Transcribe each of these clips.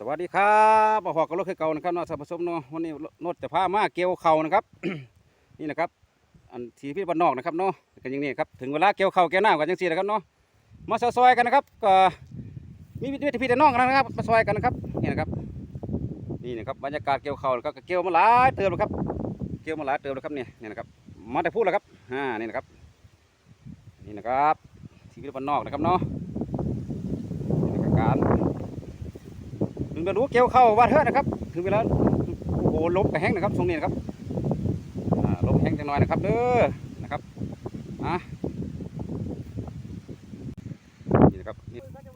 สวัสดีครับมาหอกกับรถคือเก่านะครับนาะท่านผู้ชมเนาะวันนี้รถจะพามาเกี่ยวเข่านะครับ นี่นะครับอันทีพี่บ้านนอกนะครับเนาะกันอย่างนี้ครับถึงเวลาเกี่ยวเข่าเกี่ยวหน้ากันจังสี่นะครับเนาะมาซอยกันนะครับก็มีวิธีพี่แต่น้องกันนะครับมาซอยกันนะครับนี่นะครับนี่นะครับบรรยากาศเกี่ยวเข่านะครับก็เกี่ยวมาหลายเติมแล้วครับ เกี่ยวมาหลายเติมแล้วครับเนี่ยนี่นะครับมาแต่พูดแล้วครับอ่านี่นะครับ นี่นะครับทีพี่บ้านนอกนะครับเนาะนี่นะครับการ ถึงจะรู้เกี่ยวเข้าว่าเถอะนะครับ ถึงเวลาโอ้โหลบกระแห้งนะครับตรงนี้นะครับลบแห้งจังหน่อยนะครับเด้อนะครับอะนี่นะครับนี่เขาจะ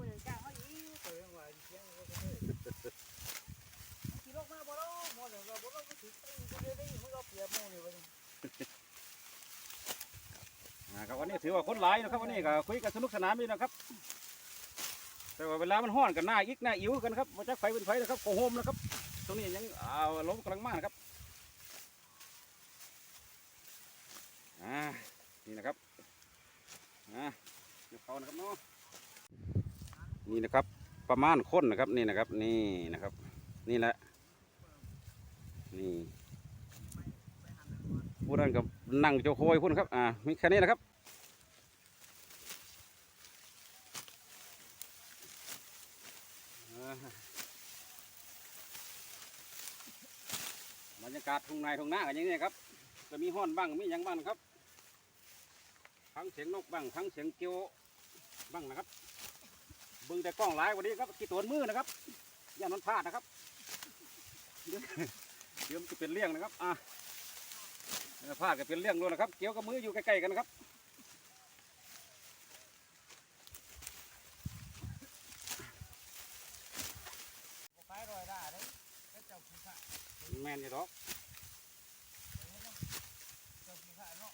ครับวันนี้ถือว่าคนหลายนะครับวันนี้ก็คุยกันสนุกสนานดีนะครับ แต่ว่าเวลามันห้อนกันหน้าอีกหน้าอิ๋วกันครับมาจากไฟเป็นไฟนะครับโกโฮมนะครับ ตรงนี้ยังอ่าลมกำลังมากนะครับอ่านี่นะครับอ่าเดี๋ยวเขานะครับเนาะนี่นะครับ ประมาณคนนะครับนี่นะครับ นี่นะครับ นี่แหละนี่ผู้นั้นกับนั่งโจโคยพุ่นครับอ่ามีแค่นี้นะครับอ่า บรรยากาศทุ่งนาทุ่งนากันอย่างนี้ครับจะมีห้อนบ้างมียังบ้างครับทั้งเสียงนกบ้างทั้งเสียงเกียวบ้างนะครับบิ่งแต่กล้องหลายวันนี้ครับกี่ตัวมือนะครับอย่ามันพลาดนะครับเดี๋ยวจะเป็นเรื่องนะครับอะพลาดก็เป็นเรื่องด้วยนะครับ เกี่ยวกับมืออยู่ใกล้ๆกันนะครับขายรอยได้เด้อเจ้าขี้ข้า แม นอยู่ดอกเจ้าขี้ข้าเนาะ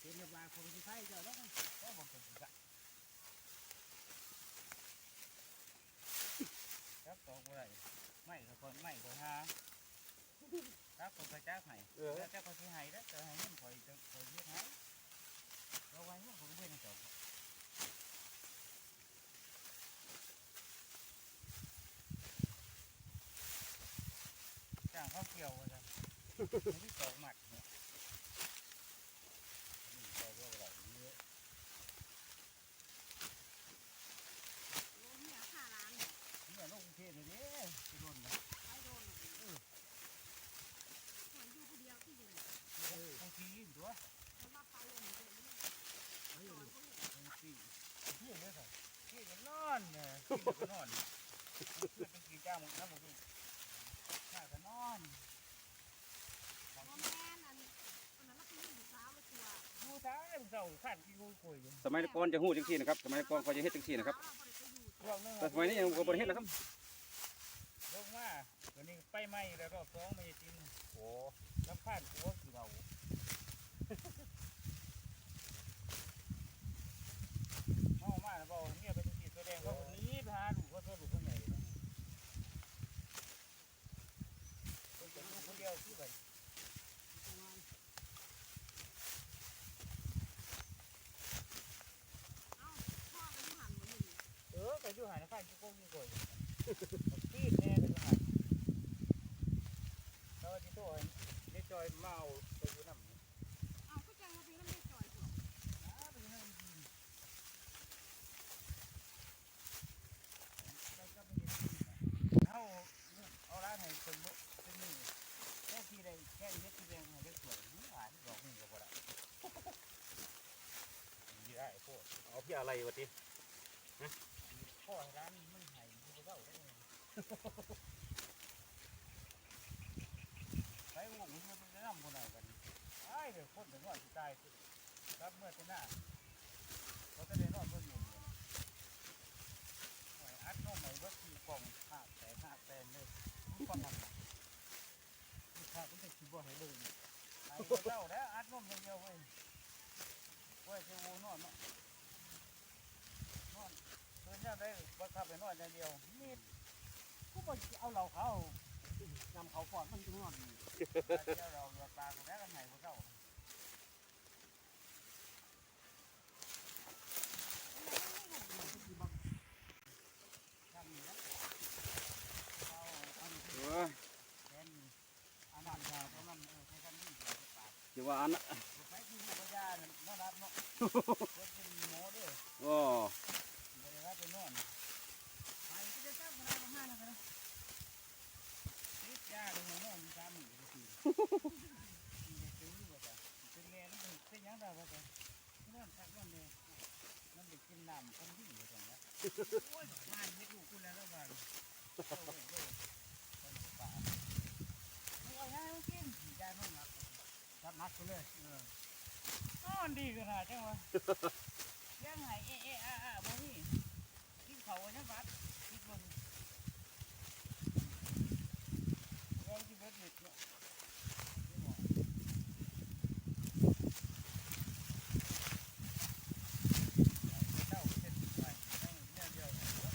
เป็นเรียบร้อยคนขี้ข้าเจ้าเนาะก็บ่เป็นขี้ข้าครับตอกบ่ได้ไม่ก็คนไม่ก็หาครับคนไปจ้าให้แล้วเจ้าก็สิให้เด้อจะให้เงินข่อยจะข่อยเฮ็ดให้เราไว้เงินข่อยก็บ่ได้เจ้า จ้างเนี่ยวว่าจะไม่สองหมัดเนี่ยนี่ใส่เรื่องอะไรนี่เนี่ยลูกกรุงเทพเลยเนี่ยไปโดนนะเออบางทียิ่งตัวบางทีเที่ยงเลยค่ะเที่ยงนอนเนี่ยเที่ยงนอนเพื่อนเป็นกี่จ้างมึงนะมึงน่าจะนอน ดูท้ายมึงเจ้า ขันกี่คุยคุยอยู่สมัยก่อนจะหู้จังซี่นะครับ สมัยก่อนเขาจะเฮ็ดจังซี่นะครับ รอบนึงแต่สมัยนี้ยังบ่ได้เฮ็ดแล้วครับ ลงมาวันนี้ไปไหมแล้วรอบสองไม่จริงโอ้ลำพานกัวคือเราเอามาแล้วบอกเนี่ยไปติดตัวแดงเขาหนีไปหาลูกเขาตัวลูกเขาใหญ่เลยคนเป็นลูกคนเดียวที่แบบเออไปอยู่หาในฝ่ายที่โกงยี่ก่อยที่แน่เป็นหาแล้วที่ตัวนี่จอยเมาไปอยู่น้ำอ่าไปอยู่น้ำกินแล้วก็ไปเห็นกินน่ะเอาเอาร้านให้เป็นมื้อเป็นมือแค่ที่ใดแค่เฮ็ดที่แดงให้ได้สวยหวานดอกนี่ก็บ่ได้นี่ได้โพดเอาพี่อะไรวะติ พ่อร้านมันให้มันบ่เว้าได้ไงไปวงมันไปนำบ่ได้กันไอ้เดี๋ยวคนถึงว่าสิตายรับเมื่อแต่หน้าเขาจะได้นอนเบิ่งอยู่เนี่ยโอ้ยอัดนมใหม่เบิดสี่กล่องหักแต่หักแต่เลยมันความมันลูกค้าก็จะคิดว่าให้เลยไอ้เจ้าแล้วอัดนมอง ว่าข้าไปนอนอย่างเดียวนี่กูบอเอาเหล่าเขานำเขาก่อดมันจึงนอนดีเดี๋ยวเราเรือปลาของแม่กันไหนพวกเจ้าจีว่าอันน่ะโอ้ จับนักไปเลยเออนอนดีขนาดจังวะ ยังไงเอะเอะอะอะบ่มีกินเขาวยังบัดกินมันเราที่เบิดเน็ตเนาะเจ้าเฮ็ดไปให้เนี่ยเดียวเนี่ยเนาะ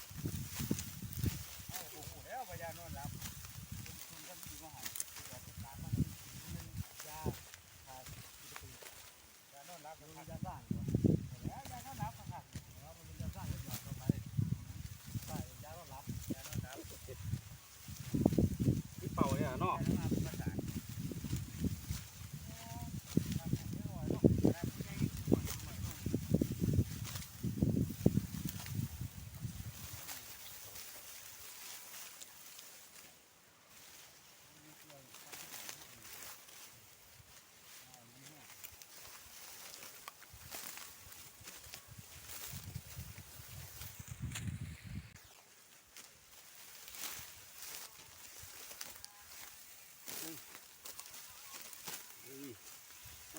เอาโอ้โหแล้วพยานอนหลับเป็นคนก็มีมาหาที่ว่าเป็นหลานมันมันยาทาสิปียานอนหลับมันยาบ้านแล้วยานอนหลับค่ะ แล้วมันจะสร้างขึ้นมาต่อไปใช่ยาต้อนรับยาต้อนรับ ที่เป่าเนี่ยเนาะ ยาต้อนรับประสานทำอย่างนี้หน่อยลูกทำให้หน่อยหน่อยลูก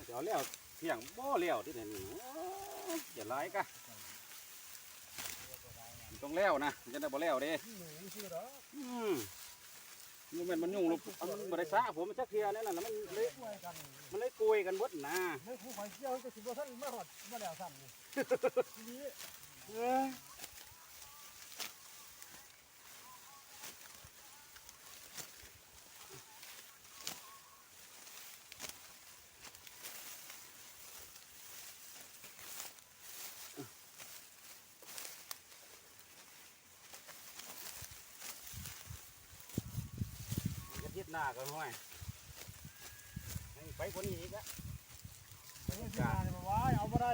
เดี๋ยวแล้วเที่ยงบ่แล้วที่ไหนนี่โอ้ยอย่าไล่กะมันต้องแล้วนะมันจะได้บ่แล้วเด้หนูชื่อเหรออืมมันเป็นมันยุ่งลูกมันบ่ได้ซะผมมันจักเทียนั่นน่ะมันเละช่วยกันมันเลยกุยกันเบิดนะไม่ผู้คอยเชี่ยวจะสิบว่าท่านมาหอดมาแล้วสั่นนี่ทีนี้ เอ้ยอาทิตย์ หน้าก็ห้อยให้ไปคนนี้อีกอะไม่ใช่มาไว้เอามาได้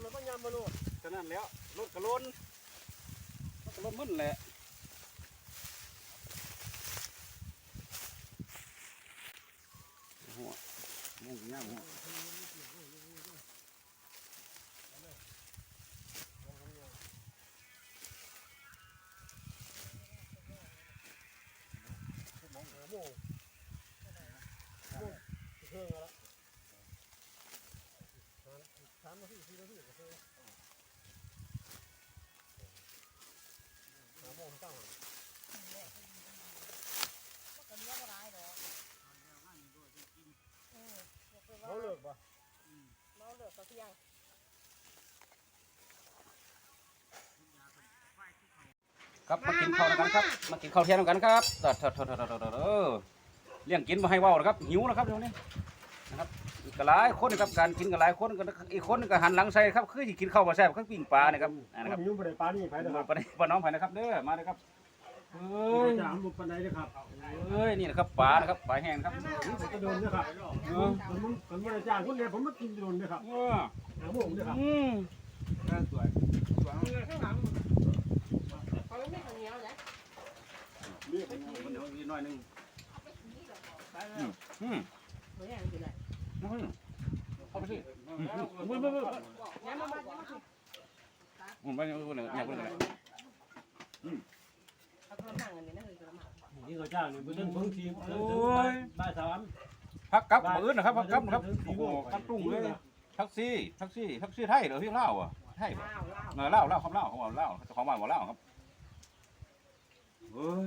เราต้องยำมาลูกฉะนั้นแล้วรถกระล้นรถกระล้นมึนแหละหัวมุ่งย่างหัว โมงโมงเครื่องแล้วสามนาทีสี่นาทีก็คือสามโมงเก้า เราเลิกปะ เราเหลือก็เที่ยงครับมากินข้าวด้วยกันครับมากินข้าวเที่ยงด้วยกันครับเถิดเถิดเถิดเถิดเถิดเถิดเออเลี้ยงกินมาให้เว้านะครับหิวนะครับเดี๋ยวนี้นะครับอีกหลายคนนะครับการกินกับหลายคนก็อีกคนก็หันหลังใส่ครับคือสิกินข้าวบ่แซ่บคือปิ้งปลานะครับอ่านะครับยุ่งไปในปลานี่ไปนะครับปลาปลาน้องไผ่นะครับเด้อมาเลยครับ เอ้ยจามบุปผาได้เลยครับเอ้ยนี่นะครับปลานะครับปลาแห้งครับผมจะโดนนะครับเออผมผมผมไม่ได้จ้างคนเดียวผมมากินโดนนะครับเออหาโมงนะครับอืมสวยสวยข้างหลังเขาไม่มีข้าวเหนียวเลยนี่ผมเอามันเดี๋ยวอีกหน่อยหนึงไปแล้วอืมไม่อยากกินเลยอืมเอาไปสิอืมอืมอืมอืมอืมย้ายมาบ้านย้ายมาสิอืมไปเอาไปเลยอยากไปเลย เอากระมังอันนี้นะคือกระมัง นี่ก็จ้างนี่เป็นเรื่องของทีมบ่ายสามพักกับมือนะครับพักกับนะครับโอ้โหกันตุ้งเลยแท็กซี่แท็กซี่แท็กซี่ไทยเหรอพี่เล่าวอะไทยบ่ล่าวล่าวเออเล่าเล่าครับเล่าเขาบอกเล่าเจ้าของบ้านบอกเล่าครับเฮ้ย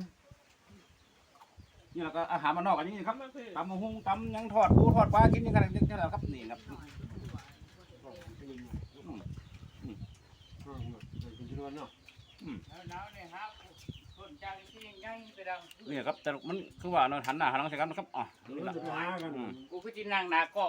นี่แหละก็อาหารมานนอกกันนี่ครับตำมะฮุงตำหยังทอดปูทอดปลากินอยังไงนี่แหละครับนี่ครับหนาว เนี่ยครับคนจ้างที่ยังยังไปดังนี่ครับแต่มันคือว่าเนาะหันหน้าหันหลังใส่กันนะครับอ๋อนี่แหละจะไปหากันอืมกูก็จะนั่งหน้ากล้อง